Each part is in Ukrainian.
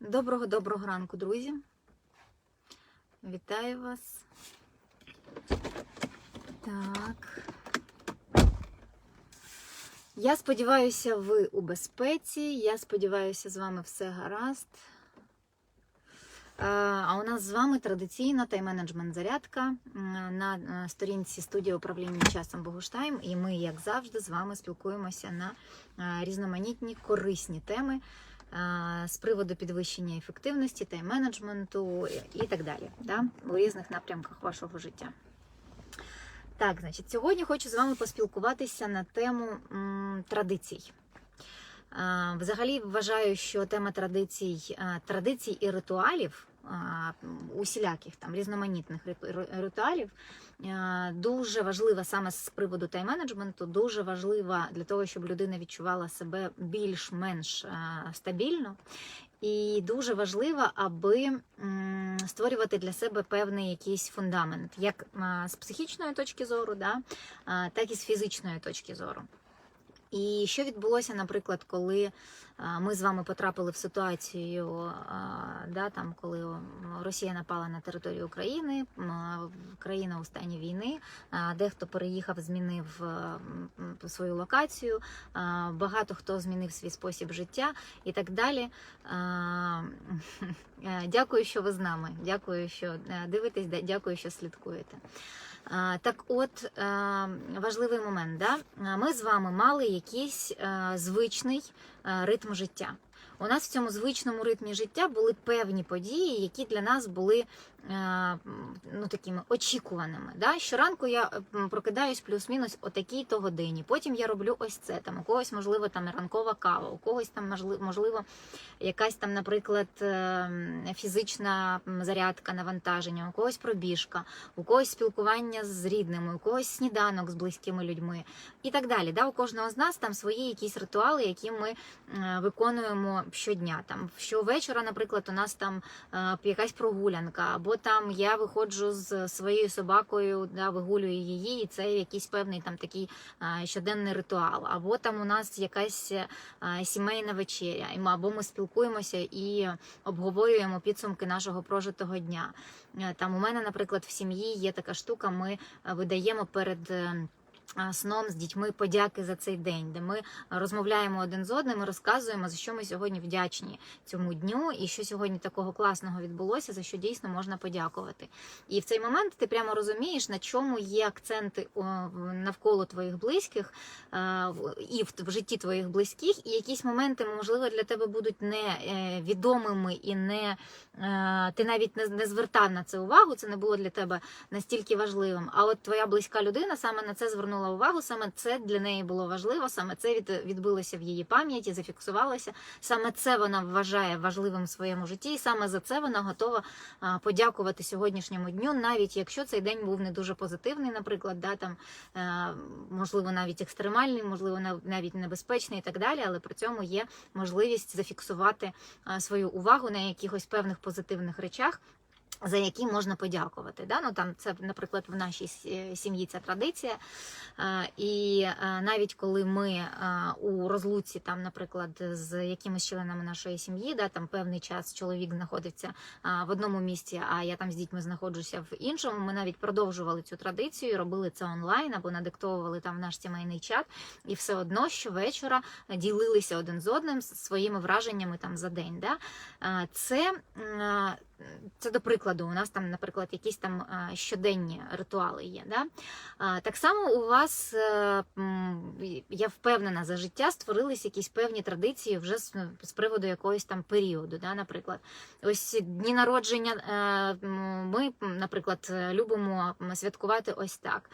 Доброго доброго ранку, друзі. Вітаю вас. Так. Я сподіваюся, ви у безпеці. Я сподіваюся, з вами все гаразд. Е, А у нас з вами традиційна тайм-менеджмент зарядка на е, сторінці студії управління часом Богуштайм. І ми, як завжди, з вами спілкуємося на е, різноманітні корисні теми з приводу підвищення ефективності, тайм-менеджменту і так далі, да, у різних напрямках вашого життя. Так, значить, сьогодні хочу з вами поспілкуватися на тему м, традицій. Взагалі вважаю, що тема традицій, традицій і ритуалів, усіляких там різноманітних риту- ритуалів, дуже важлива саме з приводу тайм-менеджменту, дуже важлива для того, щоб людина відчувала себе більш-менш стабільно. І дуже важливо, аби створювати для себе певний якийсь фундамент, як з психічної точки зору, да, так і з фізичної точки зору. І що відбулося, наприклад, коли е, ми з вами потрапили в ситуацію, е, да, там, коли Росія напала на територію України, м, країна у стані війни, е, дехто переїхав, змінив е, свою локацію, е, багато хто змінив свій спосіб життя і так далі. Е, е, Дякую, що ви з нами. Дякую, що е, дивитесь, дякую, що слідкуєте. Так от, е, важливий момент, да? Е, ми з вами мали якийсь е, звичний е, ритм життя. У нас в цьому звичному ритмі життя були певні події, які для нас були ну, такими очікуваними. Да? Щоранку я е, прокидаюсь плюс-мінус о такій-то годині. Потім я роблю ось це. Там, у когось, можливо, там ранкова кава, у когось там, можливо, якась там, наприклад, е, фізична зарядка, навантаження, у когось пробіжка, у когось спілкування з рідними, у когось сніданок з близькими людьми і так далі. Да? У кожного з нас там свої якісь ритуали, які ми е, виконуємо щодня. Там щовечора, наприклад, у нас там е, якась прогулянка, або там я виходжу з своєю собакою, да, вигулюю її, і це якийсь певний там такий щоденний ритуал. Або там у нас якась е, сімейна вечеря, і ми- або ми спілкуємося і обговорюємо підсумки нашого прожитого дня. Е, Там у мене, наприклад, в сім'ї є така штука. Ми е, видаємо перед. Сном з дітьми подяки за цей день, де ми розмовляємо один з одним і розказуємо, за що ми сьогодні вдячні цьому дню, і що сьогодні такого класного відбулося, за що дійсно можна подякувати. І в цей момент ти прямо розумієш, на чому є акценти навколо твоїх близьких і в, житті твоїх близьких, і якісь моменти, можливо, для тебе будуть не е, і не е, ти навіть не звертав на це увагу. Це не було для тебе настільки важливим. А от твоя близька людина саме на це звернула увагу, саме це для неї було важливо, саме це від, відбилося в її пам'яті, зафіксувалося. Саме це вона вважає важливим в своєму житті, і саме за це вона готова подякувати сьогоднішньому дню, навіть якщо цей день був не дуже позитивний, наприклад, да, там, е, можливо, навіть екстремальний, можливо, нав- навіть небезпечний і так далі, але при цьому є можливість зафіксувати свою увагу на якихось певних позитивних речах. За які можна подякувати. Да? Ну, там це, наприклад, в нашій сім'ї ця традиція. Е, І е, навіть коли ми е, у розлуці, там, наприклад, з якимись членами нашої сім'ї, да, там певний час чоловік знаходиться е, в одному місці, а я там з дітьми знаходжуся в іншому. Ми навіть продовжували цю традицію, робили це онлайн або надиктовували там наш сімейний чат, і все одно щовечора ділилися один з одним своїми враженнями там за день. Да? Е, Це це до прикладу, у нас там, наприклад, якісь там е, щоденні ритуали є. Да? Так само у вас, е, я впевнена, за життя створились якісь певні традиції вже з, приводу якогось там періоду. Да? Наприклад, ось дні народження е, ми, наприклад, любимо святкувати ось так.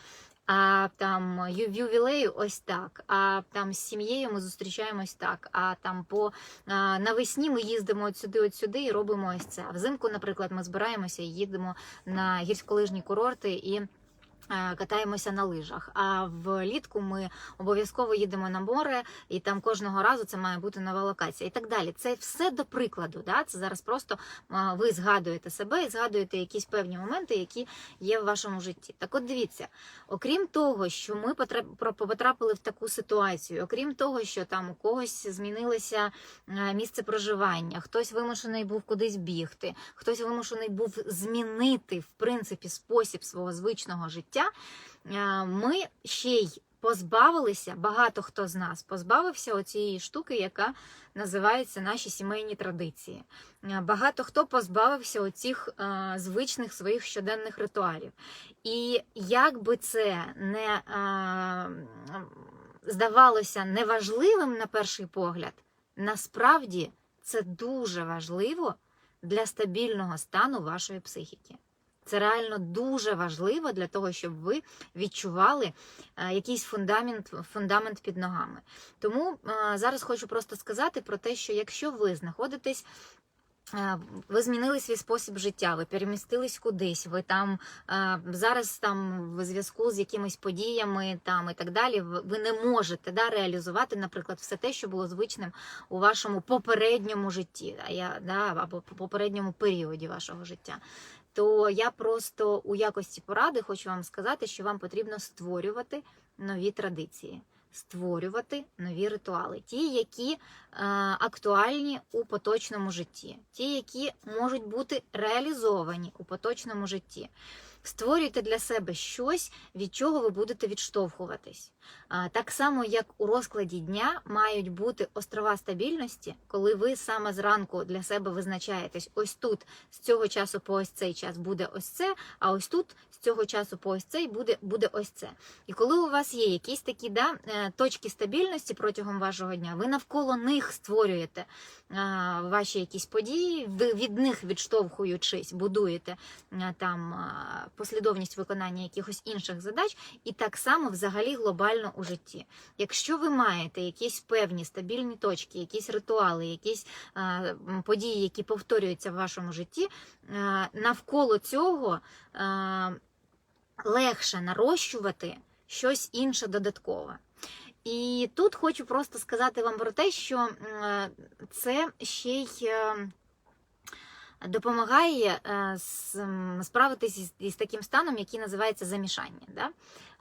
А там ювілею ось так. А там з сім'єю ми зустрічаємось так. А там по а, навесні ми їздимо от сюди, от сюди і робимо ось це. Взимку, наприклад, ми збираємося і їдемо на гірськолижні курорти і Катаємося на лижах, а влітку ми обов'язково їдемо на море, і там кожного разу це має бути нова локація, і так далі. Це все до прикладу. Да? Це зараз просто е, ви згадуєте себе і згадуєте якісь певні моменти, які є в вашому житті. Так, от дивіться, окрім того, що ми потрап- потрапили в таку ситуацію, окрім того, що там у когось змінилося е, місце проживання, хтось вимушений був кудись бігти, хтось вимушений був змінити в принципі спосіб свого звичного життя. Е, Ми ще й позбавилися, багато хто з нас позбавився оцієї штуки, яка називається наші сімейні традиції. Е, Багато хто позбавився оцих е, звичних своїх щоденних ритуалів. І як би це не здавалося неважливим на перший погляд, насправді це дуже важливо для стабільного стану вашої психіки. Це реально дуже важливо для того, щоб ви відчували е, якийсь фундамент, фундамент під ногами. Тому е, зараз хочу просто сказати про те, що якщо ви знаходитесь Е, Ви змінили свій спосіб життя, ви перемістились кудись, ви там зараз там в зв'язку з якимись подіями там і так далі. ви- не можете да, реалізувати, наприклад, все те, що було звичним у вашому попередньому житті, да, або по- попередньому періоді вашого життя. То я просто у якості поради хочу вам сказати, що вам потрібно створювати нові традиції, створювати нові ритуали, ті, які е, актуальні у поточному житті, ті, які можуть бути реалізовані у поточному житті. Створюйте для себе щось, від чого ви будете відштовхуватись. Так само, як у розкладі дня мають бути острова стабільності, коли ви саме зранку для себе визначаєтесь, ось тут з цього часу по ось цей час буде ось це, а ось тут з цього часу по ось цей буде, буде ось це. І коли у вас є якісь такі да, е, точки стабільності протягом вашого дня, ви навколо них створюєте ваші якісь події, ви від них відштовхуючись, будуєте а, там послідовність виконання якихось інших задач, і так само взагалі глобально у житті. Якщо ви маєте якісь певні стабільні точки, якісь ритуали, якісь м, події, які повторюються в вашому житті, а, навколо цього а, легше нарощувати щось інше додаткове. І тут хочу просто сказати вам про те, що м, це ще й е, допомагає е, справитись із, із таким станом, який називається замішання. Да?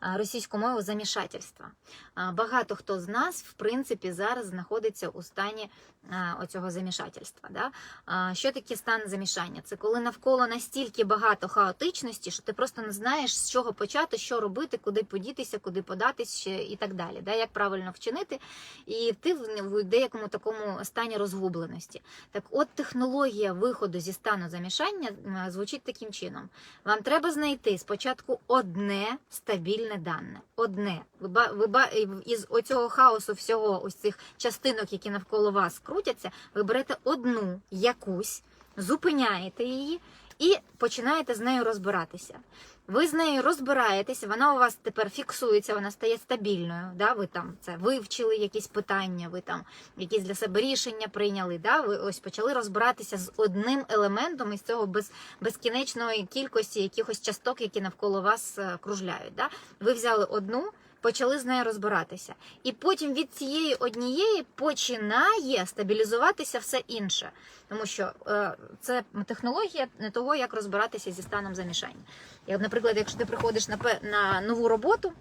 Російською мовою замішательство. Е, Багато хто з нас, в принципі, зараз знаходиться у стані оцього замішательства. Да? Що таке стан замішання? Це коли навколо настільки багато хаотичності, що ти просто не знаєш, з чого почати, що робити, куди подітися, куди податись і так далі. Да? Як правильно вчинити, і ти в деякому такому стані розгубленості. Так, от технологія виходу зі стану замішання звучить таким чином: вам треба знайти спочатку одне стабільне дане. Одне. Ви, із оцього хаосу всього, ось цих частинок, які навколо вас крутяться, ви берете одну якусь, зупиняєте її і починаєте з нею розбиратися. Ви з нею розбираєтеся, вона у вас тепер фіксується, вона стає стабільною. Да? Ви там це вивчили якісь питання, ви там якісь для себе рішення прийняли. Да? Ви ось почали розбиратися з одним елементом із цього без, безкінечної кількості якихось часток, які навколо вас е, кружляють. Да? Ви взяли одну. Почали з нею розбиратися, і потім від цієї однієї починає стабілізуватися все інше, тому що е, це технологія не того, як розбиратися зі станом замішання. Як, наприклад, якщо ти приходиш на на нову роботу,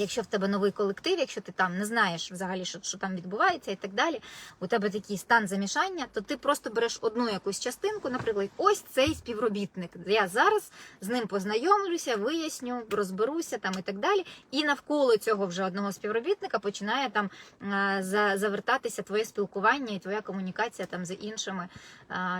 якщо в тебе новий колектив, якщо ти там не знаєш взагалі, що, що там відбувається і так далі, у тебе такий стан замішання, то ти просто береш одну якусь частинку, наприклад, ось цей співробітник. Я зараз з ним познайомлюся, виясню, розберуся там і так далі. І навколо цього вже одного співробітника починає там завертатися твоє спілкування і твоя комунікація там з іншими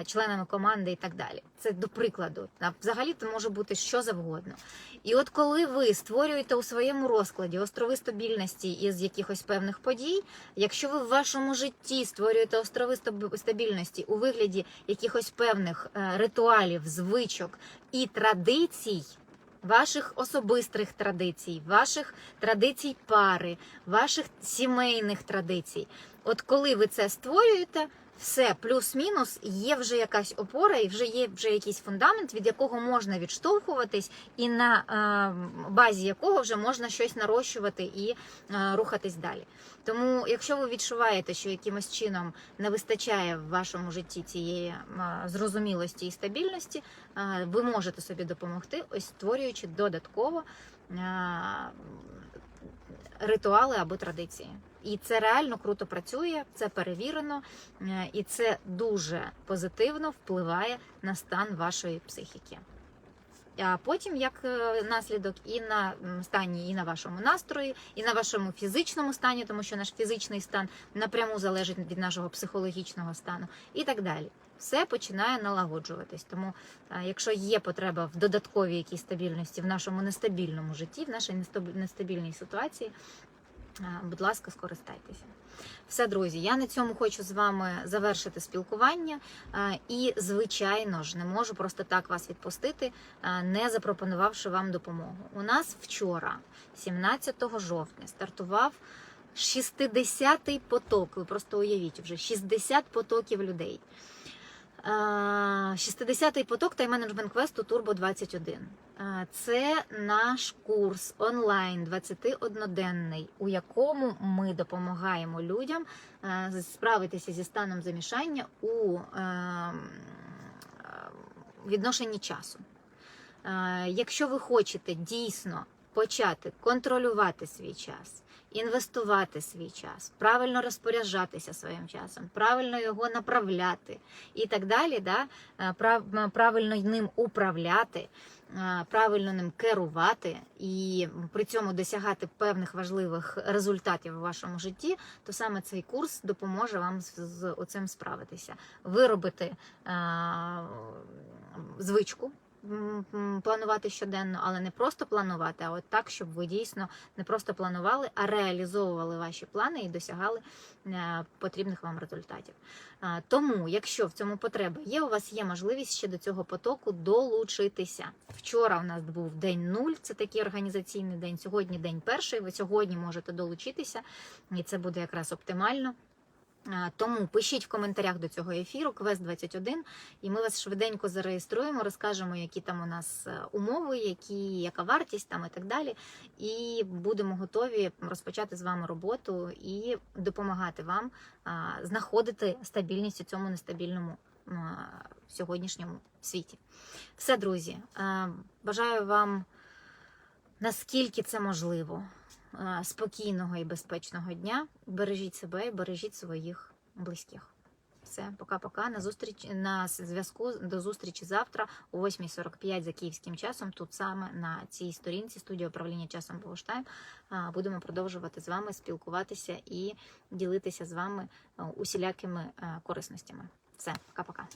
членами команди і так далі. Це до прикладу. Взагалі це може бути що завгодно. І от коли ви створюєте у своєму розкладі острови стабільності із якихось певних подій, якщо ви в вашому житті створюєте острови стабільності у вигляді якихось певних е, ритуалів, звичок і традицій. Ваших особистих традицій, ваших традицій пари, ваших сімейних традицій. От коли ви це створюєте, все плюс-мінус, є вже якась опора, і вже є вже якийсь фундамент, від якого можна відштовхуватись, і на е, базі якого вже можна щось нарощувати і е, рухатись далі. Тому, якщо ви відчуваєте, що якимось чином не вистачає в вашому житті цієї е, зрозумілості і стабільності, е, ви можете собі допомогти, ось створюючи додатково е, ритуали або традиції. І це реально круто працює, це перевірено, е, і це дуже позитивно впливає на стан вашої психіки. А потім, як е, наслідок, і на стані, і на вашому настрої, і на вашому фізичному стані, тому що наш фізичний стан напряму залежить від нашого психологічного стану, і так далі. Все починає налагоджуватись. Тому, е, якщо є потреба в додатковій якійсь стабільності в нашому нестабільному житті, в нашій нестаб- нестабільній ситуації, будь ласка, скористайтеся. Все, друзі, я на цьому хочу з вами завершити спілкування. І, звичайно ж, не можу просто так вас відпустити, не запропонувавши вам допомогу. У нас вчора, 17 жовтня, стартував 60-й поток. Ви просто уявіть, вже 60 потоків людей. Е, 60-й поток тайм-менеджмент квесту Turbo 21. Е, Це наш курс онлайн 21-денний, у якому ми допомагаємо людям справитися зі станом замішання у відношенні часу. Якщо ви хочете дійсно почати контролювати свій час, інвестувати свій час, правильно розпоряджатися своїм часом, правильно його направляти і так далі, да? е, прав- правильно ним управляти, е, правильно ним керувати і при цьому досягати певних важливих результатів у вашому житті, то саме цей курс допоможе вам з, оцим справитися, виробити е, звичку. Планувати щоденно, але не просто планувати, а от так, щоб ви дійсно не просто планували, а реалізовували ваші плани і досягали е, потрібних вам результатів. Е, Тому, якщо в цьому потреба є, у вас є можливість ще до цього потоку долучитися. Вчора у нас був день нуль, це такий організаційний день. Сьогодні день перший. Ви сьогодні можете долучитися, і це буде якраз оптимально. Тому пишіть в коментарях до цього ефіру Квест 21 і ми вас швиденько зареєструємо, розкажемо, які там у нас е, умови, які, яка вартість там і так далі. І будемо готові розпочати з вами роботу і допомагати вам знаходити стабільність у цьому нестабільному сьогоднішньому світі. Все, друзі, е, бажаю вам наскільки це можливо спокійного і безпечного дня. Бережіть себе і бережіть своїх близьких. Все, пока-пока. На зустріч на зв'язку до зустрічі завтра о 8.45 за київським часом. Тут саме на цій сторінці студія управління часом Богоштайм. Будемо продовжувати з вами спілкуватися і ділитися з вами е, усілякими е, корисностями. Все, пока-пока.